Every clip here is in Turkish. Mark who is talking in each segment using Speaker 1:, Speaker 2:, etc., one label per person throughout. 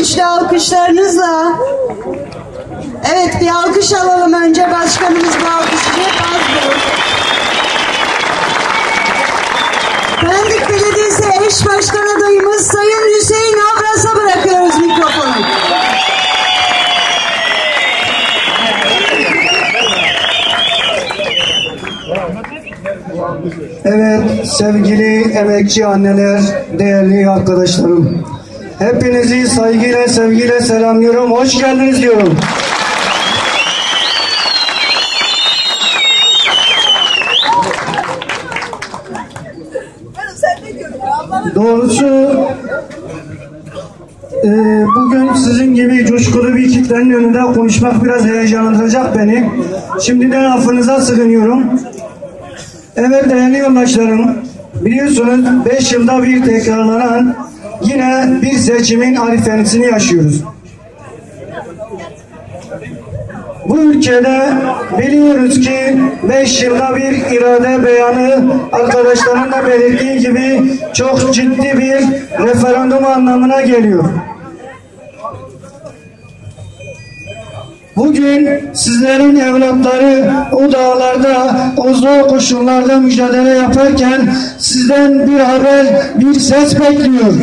Speaker 1: güçlü alkışlarınızla. Evet bir alkış alalım önce başkanımız bu az bulur. Pendik Belediyesi eş başkan adayımız Sayın Hüseyin Abras'a bırakıyoruz mikrofonu.
Speaker 2: Evet sevgili emekçi anneler, değerli arkadaşlarım. Hepinizi saygıyla sevgiyle selamlıyorum. Hoş geldiniz diyorum. Doğrusu e, bugün sizin gibi coşkulu bir kitlenin önünde konuşmak biraz heyecanlandıracak beni. Şimdiden affınıza sığınıyorum. Evet değerli yoldaşlarım, biliyorsunuz 5 yılda bir tekrarlanan yine bir seçimin arifenisini yaşıyoruz. Bu ülkede biliyoruz ki 5 yılda bir irade beyanı arkadaşların da belirttiği gibi çok ciddi bir referandum anlamına geliyor. Bugün sizlerin evlatları o dağlarda, o zor koşullarda mücadele yaparken sizden bir haber, bir ses bekliyor.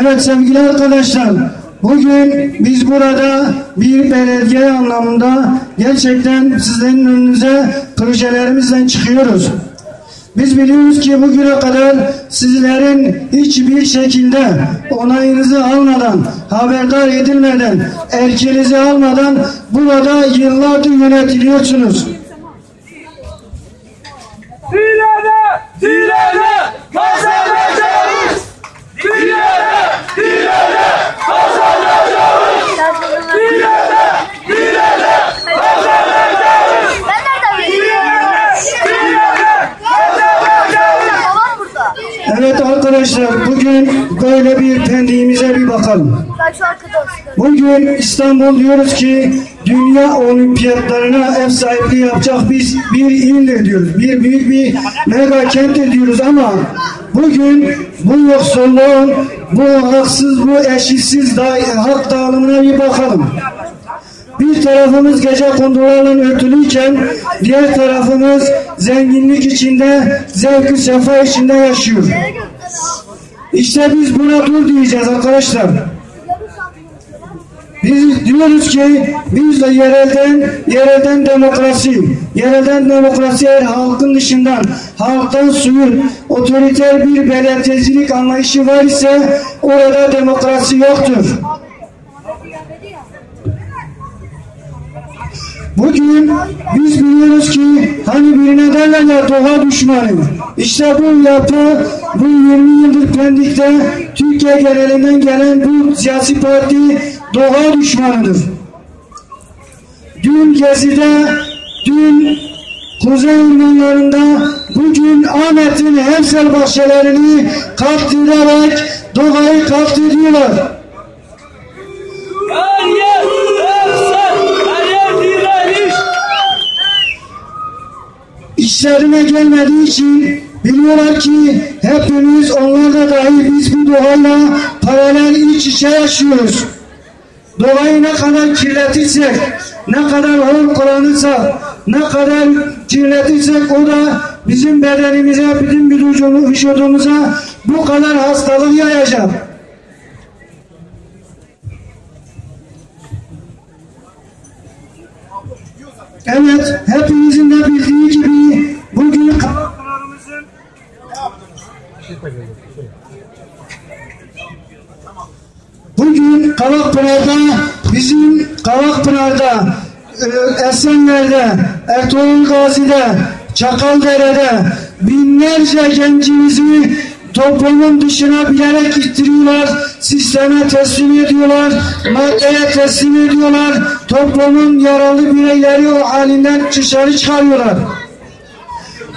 Speaker 2: Evet sevgili arkadaşlar, bugün biz burada bir belediye anlamında gerçekten sizlerin önünüze projelerimizle çıkıyoruz. Biz biliyoruz ki bugüne kadar sizlerin hiçbir şekilde onayınızı almadan, haberdar edilmeden, erkinizi almadan burada yıllardır yönetiliyorsunuz. Böyle bir pendiğimize bir bakalım. Bugün İstanbul diyoruz ki dünya olimpiyatlarına ev sahipliği yapacak biz bir ildir diyoruz. Bir büyük bir mega kenttir diyoruz ama bugün bu yoksulluğun, bu haksız, bu eşitsiz da, hak dağılımına bir bakalım. Bir tarafımız gece kondularla örtülüyken diğer tarafımız zenginlik içinde, zevk sefa içinde yaşıyor. İşte biz buna dur diyeceğiz arkadaşlar. Biz diyoruz ki biz de yerelden yerelden demokrasi, yerelden demokrasi halkın dışından, halktan suyun otoriter bir belediyecilik anlayışı var ise orada demokrasi yoktur. Bugün biz biliyoruz ki hani birine derler ya doğa düşmanı. İşte bu yapı bu 20 yıldır Pendik'te Türkiye genelinden gelen bu siyasi parti doğa düşmanıdır. Dün Gezi'de, dün Kuzey ormanlarında bugün Ahmet'in hemsel bahçelerini kaptırarak doğayı kaptırıyorlar.
Speaker 3: Her yer efsane, her yer direniş.
Speaker 2: İşlerine gelmediği için biliyorlar ki hepimiz onlarla dahi biz bu doğayla paralel iç içe yaşıyoruz. Doğayı ne kadar kirletirsek, ne kadar hor kullanırsak, ne kadar kirletirsek o da bizim bedenimize, bizim vücudumuza, bu kadar hastalık yayacak. Evet, hepimizin Bugün Kavakpınar'da bizim Kavakpınar'da e, Esenler'de, Ertuğrul Gazi'de, Çakaldere'de binlerce gencimizi toplumun dışına bilerek ittiriyorlar, sisteme teslim ediyorlar, maddeye teslim ediyorlar, toplumun yaralı bireyleri o halinden dışarı çıkarıyorlar.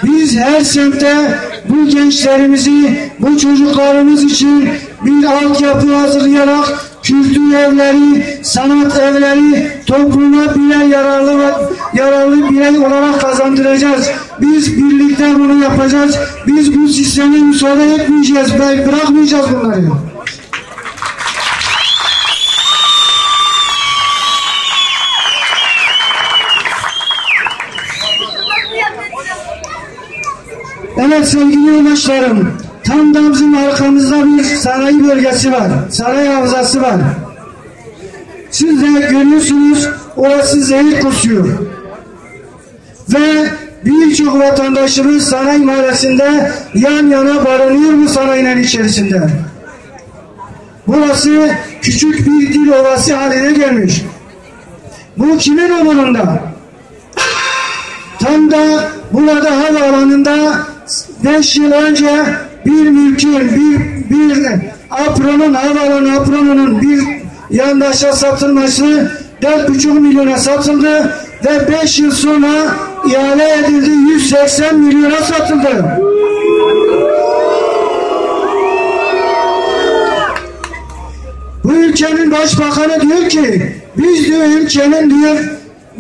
Speaker 2: Biz her semtte bu gençlerimizi, bu çocuklarımız için bir altyapı hazırlayarak kültür evleri, sanat evleri, topluma birer yararlı yararlı birey olarak kazandıracağız. Biz birlikte bunu yapacağız. Biz bu sistemi müsaade etmeyeceğiz. Bırakmayacağız bunları. Evet sevgili yoldaşlarım, tam da bizim arkamızda bir sanayi bölgesi var, sanayi havzası var. Siz de görüyorsunuz, orası zehir kusuyor. Ve birçok vatandaşımız sanayi mahallesinde yan yana barınıyor bu sanayinin içerisinde. Burası küçük bir dil ovası haline gelmiş. Bu kimin umurunda? Tam da burada havaalanında 5 yıl önce bir mülkün, bir, bir apronun, havaalanı apronunun bir yandaşa satılması 4,5 milyona satıldı ve 5 yıl sonra ihale edildi 180 milyona satıldı. Bu ülkenin başbakanı diyor ki biz diyor ülkenin diyor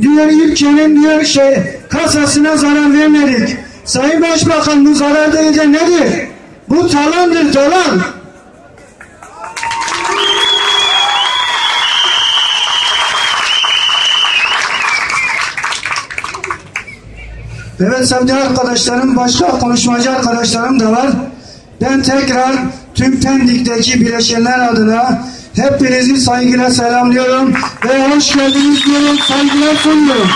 Speaker 2: diyor ülkenin diyor şey kasasına zarar vermedik. Sayın Başbakan bu zarar deyince nedir? Bu talandır talan. Evet sevgili arkadaşlarım, başka konuşmacı arkadaşlarım da var. Ben tekrar tüm Pendik'teki bileşenler adına hepinizi saygıyla selamlıyorum ve hoş geldiniz diyorum, saygılar sunuyorum.